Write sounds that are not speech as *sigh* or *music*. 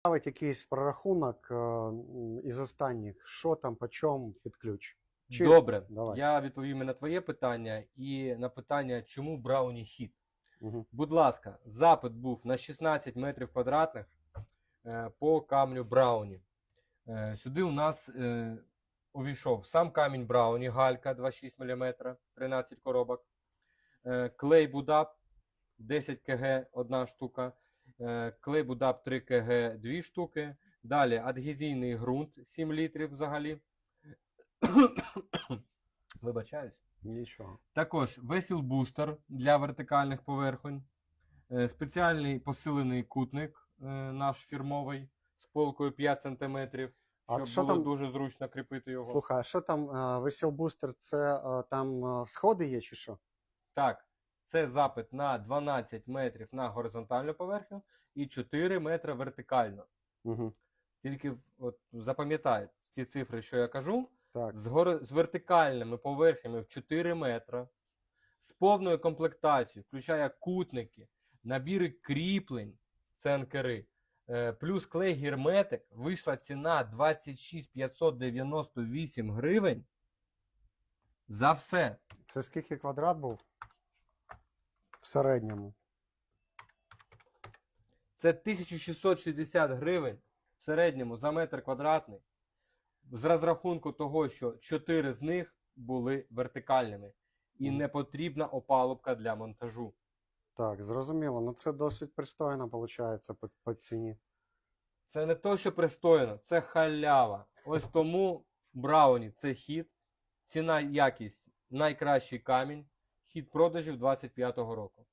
Ставить якийсь прорахунок е, із останніх, що там, по чому під ключ. Чи- Добре, Давай. я відповім і на твоє питання і на питання, чому Брауні хіт. Угу. Будь ласка, запит був на 16 метрів квадратних е, по камню Брауні. Е, сюди у нас увійшов сам камінь Брауні, галька 2,6 мм, 13 коробок, клей Будап 10 кг одна штука, клей Будап 3 кг 2 штуки. Далі адгезійний ґрунт 7 літрів взагалі. *coughs* Вибачаюсь. Нічого. Також весіл бустер для вертикальних поверхонь, Е, спеціальний посилений кутник е, наш фірмовий з полкою 5 см, А щоб що було там- дуже зручно кріпити його. Слухай, а що там весіл бустер? Це е, там е, сходи є чи що? Так, це запит на 12 метрів на горизонтальну поверхню і 4 метри вертикально. Угу. Тільки от, запам'ятай ці цифри, що я кажу, Так. з, гори... з вертикальними поверхнями в 4 метра, з повною комплектацією, включає кутники, набіри кріплень, це анкери, е, плюс клей герметик, вийшла ціна 26 598 гривень. За все. Це скільки квадрат був? Середньому. Це 1660 гривень в середньому за метр квадратний. З розрахунку того, що 4 з них були вертикальними. І не потрібна опалубка для монтажу. Так, зрозуміло. Ну це досить пристойно виходить по, по ціні. Це не то, що пристойно, це халява. Ось тому Брауні це хід, ціна якість найкращий камінь, хід продажів 25-го року.